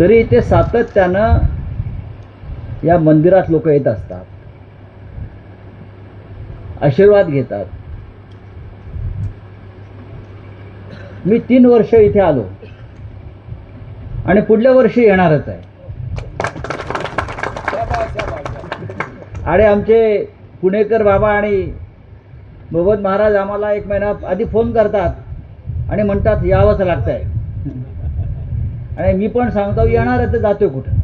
तरी इथे सातत्यानं या मंदिरात लोक येत असतात. आशीर्वाद घेतात. मी तीन वर्ष इथे आलो. आणि पुढल्या वर्षी येणारच आहे. आणि आमचे पुणेकर बाबा आणि मोहम्मद महाराज आम्हाला एक महिना आधी फोन करतात आणि म्हणतात यावंच लागतंय. आणि मी पण सांगतो येणार आहे तर जातो कुठं?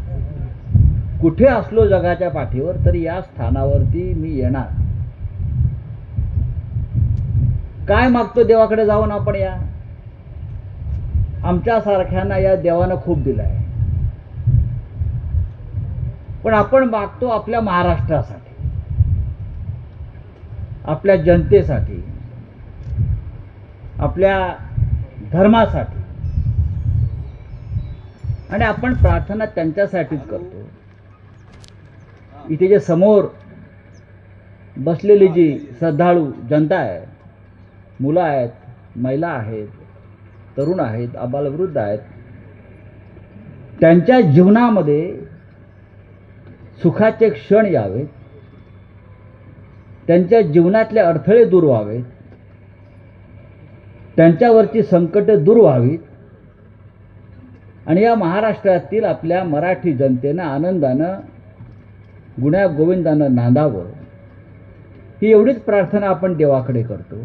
कुठे असलो जगाच्या पाठीवर तरी या स्थानावरती मी येणार. काय मागतो देवाकडे जाऊन आपण या? आमच्यासारख्यांना या देवानं खूप दिलं आहे पण आपण मागतो आपल्या महाराष्ट्रासाठी. आपल्या जनतेसाठी. आपल्या धर्मासाठी. आणि आपण प्रार्थना त्यांच्यासाठीच करतो. इथे जे समोर बसलेली जी श्रद्धाळू जनता आहे मुलं आहेत महिला आहेत तरुण आहेत आबालवृद्ध आहेत त्यांच्या जीवनामध्ये सुखाचे क्षण यावेत त्यांच्या जीवनातले अडथळे दूर व्हावेत त्यांच्यावरची संकटं दूर व्हावीत आणि या महाराष्ट्रातील आपल्या मराठी जनतेनं आनंदानं गुण्या गोविंदानं नांदावं. ही एवढीच प्रार्थना आपण देवाकडे करतो.